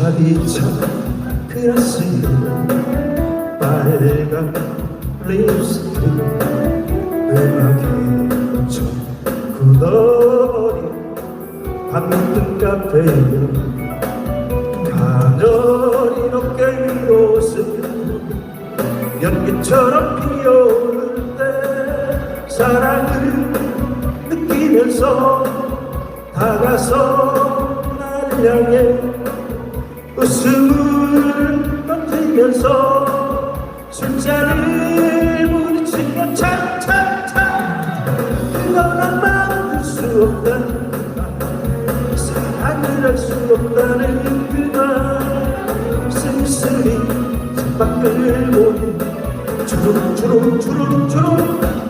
차디찬 그라스에 빨간 립스틱 음악에 좀 굳어버린 밤늦은 카페에 가녀린 어깨 위로 스며 연기처럼 피어오를 때 사랑을 느끼면서 다가서 날 향해 웃음을 터뜨리면서 술잔을 부딪히며 차차차 그거나 막을 수 그말 사랑을 할 수 없다는 그말 쓸쓸히 창밖을 보니 주룩주룩 주룩주룩